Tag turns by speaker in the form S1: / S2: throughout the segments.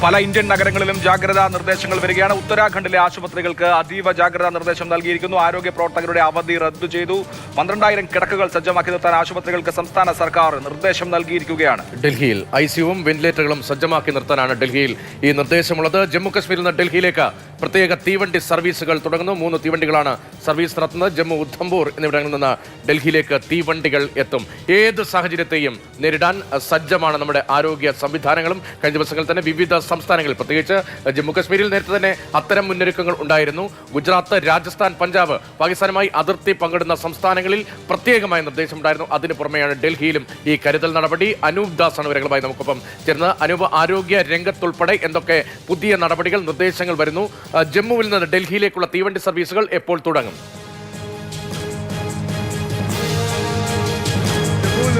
S1: പല ഇന്ത്യൻ നഗരങ്ങളിലും ജാഗ്രതാ നിർദ്ദേശങ്ങൾ വരികയാണ്. ഉത്തരാഖണ്ഡിലെ ആശുപത്രികൾക്ക് അതീവ ജാഗ്രതാ നിർദ്ദേശം നൽകിയിരിക്കുന്നു. ആരോഗ്യ പ്രവർത്തകരുടെ അവധി റദ്ദു ചെയ്തു. പന്ത്രണ്ടായിരം കിടക്കുകൾ സജ്ജമാക്കി നിർത്താൻ ആശുപത്രികൾക്ക് സംസ്ഥാന സർക്കാർ നിർദ്ദേശം നൽകിയിരിക്കുകയാണ്.
S2: ഡൽഹിയിൽ ഐ സിയുവും വെന്റിലേറ്ററുകളും സജ്ജമാക്കി നിർത്താനാണ് ഡൽഹിയിൽ ഈ നിർദ്ദേശമുള്ളത്. ജമ്മു കശ്മീരിൽ നിന്ന് ഡൽഹിയിലേക്ക് പ്രത്യേക തീവണ്ടി സർവീസുകൾ തുടങ്ങുന്നു. മൂന്ന് തീവണ്ടികളാണ് സർവീസ് നടത്തുന്നത്. ജമ്മു ഉദ്ധംപൂർ എന്നിവിടങ്ങളിൽ നിന്ന് ഡൽഹിയിലേക്ക് തീവണ്ടികൾ എത്തും. ഏത് സാഹചര്യത്തെയും നേരിടാൻ സജ്ജമാണ് നമ്മുടെ ആരോഗ്യ സംവിധാനങ്ങളും. കഴിഞ്ഞ ദിവസങ്ങളിൽ തന്നെ വിവിധ സംസ്ഥാനങ്ങളിൽ പ്രത്യേകിച്ച് ജമ്മു കശ്മീരിൽ നേരത്തെ തന്നെ അത്തരം മുന്നൊരുക്കങ്ങൾ ഉണ്ടായിരുന്നു. ഗുജറാത്ത് രാജസ്ഥാൻ പഞ്ചാബ് പാകിസ്ഥാനുമായി അതിർത്തി പങ്കിടുന്ന സംസ്ഥാനങ്ങളിൽ പ്രത്യേകമായ നിർദ്ദേശമുണ്ടായിരുന്നു അതിന് പുറമെയാണ് ഡൽഹിയിലും ഈ കരുതൽ നടപടി. അനൂപ് ദാസ് വിവരങ്ങളുമായി നമുക്കൊപ്പം ചേർന്ന് അനൂപ് ആരോഗ്യ രംഗത്തുൾപ്പെടെ എന്തൊക്കെ പുതിയ നടപടികൾ നിർദ്ദേശങ്ങൾ വരുന്നു? ജമ്മുവിൽ നിന്ന് ഡൽഹിയിലേക്കുള്ള തീവണ്ടി സർവീസുകൾ എപ്പോൾ തുടങ്ങും?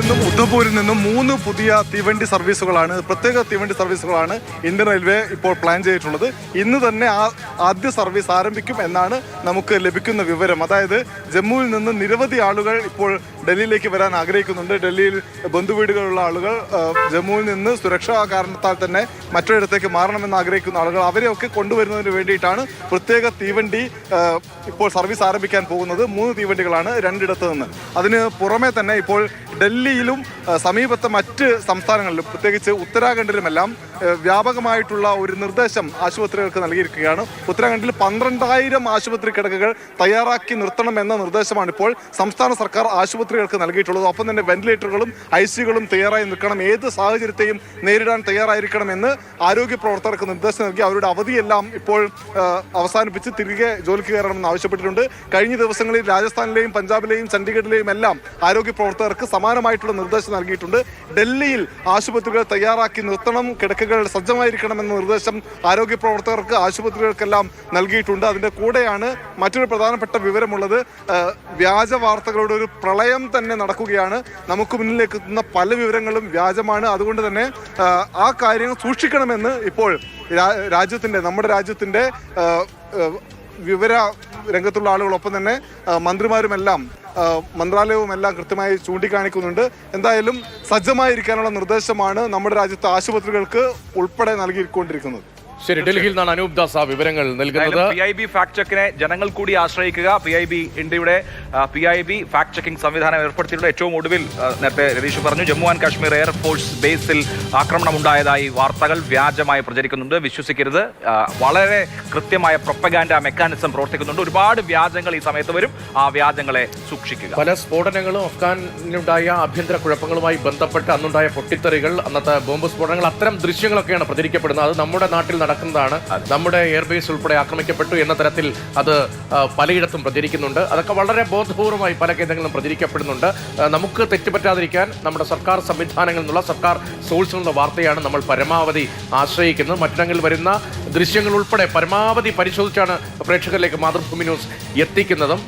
S3: നിന്നും ഉദ്ധപൂരിൽ നിന്നും മൂന്ന് പുതിയ തീവണ്ടി സർവീസുകളാണ് പ്രത്യേക തീവണ്ടി സർവീസുകളാണ് ഇന്ത്യൻ റെയിൽവേ ഇപ്പോൾ പ്ലാൻ ചെയ്തിട്ടുള്ളത്. ഇന്ന് തന്നെ ആ ആദ്യ സർവീസ് ആരംഭിക്കും എന്നാണ് നമുക്ക് ലഭിക്കുന്ന വിവരം. അതായത് ജമ്മുവിൽ നിന്ന് നിരവധി ആളുകൾ ഇപ്പോൾ ഡൽഹിയിലേക്ക് വരാൻ ആഗ്രഹിക്കുന്നുണ്ട്. ഡൽഹിയിൽ ബന്ധുവീടുകളുള്ള ആളുകൾ ജമ്മുവിൽ നിന്ന് സുരക്ഷാ കാരണത്താൽ തന്നെ മറ്റൊരിടത്തേക്ക് മാറണമെന്ന് ആഗ്രഹിക്കുന്ന ആളുകൾ അവരെയൊക്കെ കൊണ്ടുവരുന്നതിന് വേണ്ടിയിട്ടാണ് പ്രത്യേക തീവണ്ടി ഇപ്പോൾ സർവീസ് ആരംഭിക്കാൻ പോകുന്നത്. മൂന്ന് തീവണ്ടികളാണ് രണ്ടിടത്ത് നിന്ന്. അതിന് പുറമെ തന്നെ ഇപ്പോൾ ഡൽഹിയിലും ആ, സമീപത്തെ മറ്റ് സംസ്ഥാനങ്ങളിലും പ്രത്യേകിച്ച് ഉത്തരാഖണ്ഡിലുമെല്ലാം വ്യാപകമായിട്ടുള്ള ഒരു നിർദ്ദേശം ആശുപത്രികൾക്ക് നൽകിയിരിക്കുകയാണ്. ഉത്തരാഖണ്ഡിൽ പന്ത്രണ്ടായിരം ആശുപത്രി കിടക്കുകൾ തയ്യാറാക്കി നിർത്തണം എന്ന നിർദ്ദേശമാണ് ഇപ്പോൾ സംസ്ഥാന സർക്കാർ ആശുപത്രികൾക്ക് നൽകിയിട്ടുള്ളത്. ഒപ്പം തന്നെ വെന്റിലേറ്ററുകളും ഐ സികളും തയ്യാറായി നിൽക്കണം. ഏത് സാഹചര്യത്തെയും നേരിടാൻ തയ്യാറായിരിക്കണമെന്ന് ആരോഗ്യ പ്രവർത്തകർക്ക് നിർദ്ദേശം നൽകി. അവരുടെ അവധിയെല്ലാം ഇപ്പോൾ അവസാനിപ്പിച്ച് തിരികെ ജോലിക്ക് കയറണമെന്ന് ആവശ്യപ്പെട്ടിട്ടുണ്ട്. കഴിഞ്ഞ ദിവസങ്ങളിൽ രാജസ്ഥാനിലെയും പഞ്ചാബിലെയും ചണ്ഡീഗഡിലെയും എല്ലാം ആരോഗ്യ പ്രവർത്തകർക്ക് സമാനമായിട്ടുള്ള നിർദ്ദേശം നൽകിയിട്ടുണ്ട്. ഡൽഹിയിൽ ആശുപത്രികൾ തയ്യാറാക്കി നിർത്തണം കിടക്കകൾ സജ്ജമായിരിക്കണമെന്ന നിർദ്ദേശം ആരോഗ്യ പ്രവർത്തകർക്ക് ആശുപത്രികൾക്കെല്ലാം നൽകിയിട്ടുണ്ട്. അതിന്റെ കൂടെയാണ് മറ്റൊരു പ്രധാനപ്പെട്ട വിവരമുള്ളത്. വ്യാജ വാർത്തകളുടെ ഒരു പ്രളയം തന്നെ നടക്കുകയാണ്. നമുക്ക് മുന്നിലേക്ക് എത്തുന്ന പല വിവരങ്ങളും വ്യാജമാണ്. അതുകൊണ്ട് തന്നെ ആ, കാര്യങ്ങൾ സൂക്ഷിക്കണമെന്ന് ഇപ്പോൾ രാജ്യത്തിന്റെ നമ്മുടെ രാജ്യത്തിന്റെ വിവര രംഗത്തുള്ള ആളുകളൊപ്പം തന്നെ മന്ത്രിമാരുമെല്ലാം മന്ത്രാലയവും എല്ലാം കൃത്യമായി ചൂണ്ടിക്കാണിക്കുന്നുണ്ട്. എന്തായാലും സജ്ജമായിരിക്കാനുള്ള നിർദ്ദേശമാണ് നമ്മുടെ രാജ്യത്തെ ആശുപത്രികൾക്ക് ഉൾപ്പെടെ നൽകിക്കൊണ്ടിരിക്കുന്നത്.
S2: ശരി ഡൽഹിയിൽ നിന്നാണ് അനൂപ് ദാസ് ആ വിവരങ്ങൾ നൽകുന്നത്.
S1: പി ഐ ബി ഫാക്ട് ചെക്കിനെ ജനങ്ങൾ കൂടി ആശ്രയിക്കുക. പി ഐ ബി ഇന്ത്യയുടെ P I B fact checking സംവിധാനം ഏർപ്പെടുത്തിയിട്ടുള്ള ഏറ്റവും ഒടുവിൽ നേരത്തെ രതീഷ് പറഞ്ഞു Jammu and Kashmir air force ബേസിൽ ആക്രമണം ഉണ്ടായതായി വാർത്തകൾ വ്യാജമായി പ്രചരിക്കുന്നുണ്ട്. വിശ്വസിക്കരുത്. വളരെ കൃത്യമായ പ്രൊപ്പഗാൻഡ മെക്കാനിസം പ്രവർത്തിക്കുന്നുണ്ട്. ഒരുപാട് വ്യാജങ്ങൾ ഈ സമയത്ത് വരും. ആ വ്യാജങ്ങളെ സൂക്ഷിക്കുക.
S2: പല സ്ഫോടനങ്ങളും അഫ്ഗാനിലുണ്ടായ ആഭ്യന്തര കുഴപ്പങ്ങളുമായി ബന്ധപ്പെട്ട് അന്നുണ്ടായ പൊട്ടിത്തെറികൾ അന്നത്തെ ബോംബ് സ്ഫോടനങ്ങൾ അത്തരം ദൃശ്യങ്ങളൊക്കെയാണ് പ്രചരിക്കപ്പെടുന്നത്. അത് നമ്മുടെ നാട്ടിൽ നടക്കുന്നതാണ്. നമ്മുടെ എയർബേസ് ഉൾപ്പെടെ ആക്രമിക്കപ്പെട്ടു എന്ന തരത്തിൽ അത് പലയിടത്തും പ്രചരിക്കുന്നുണ്ട്. അതൊക്കെ വളരെ ബോധപൂർവമായി പല കേന്ദ്രങ്ങളിലും പ്രചരിക്കപ്പെടുന്നുണ്ട്. നമുക്ക് തെറ്റുപറ്റാതിരിക്കാൻ നമ്മുടെ സർക്കാർ സംവിധാനങ്ങളിൽ നിന്നുള്ള സർക്കാർ സോഴ്സിൽ നിന്നുള്ള വാർത്തയാണ് നമ്മൾ പരമാവധി ആശ്രയിക്കുന്നത്. മറ്റിടങ്ങളിൽ വരുന്ന ദൃശ്യങ്ങൾ ഉൾപ്പെടെ പരമാവധി പരിശോധിച്ചാണ് പ്രേക്ഷകരിലേക്ക് മാതൃഭൂമി ന്യൂസ് എത്തിക്കുന്നതും.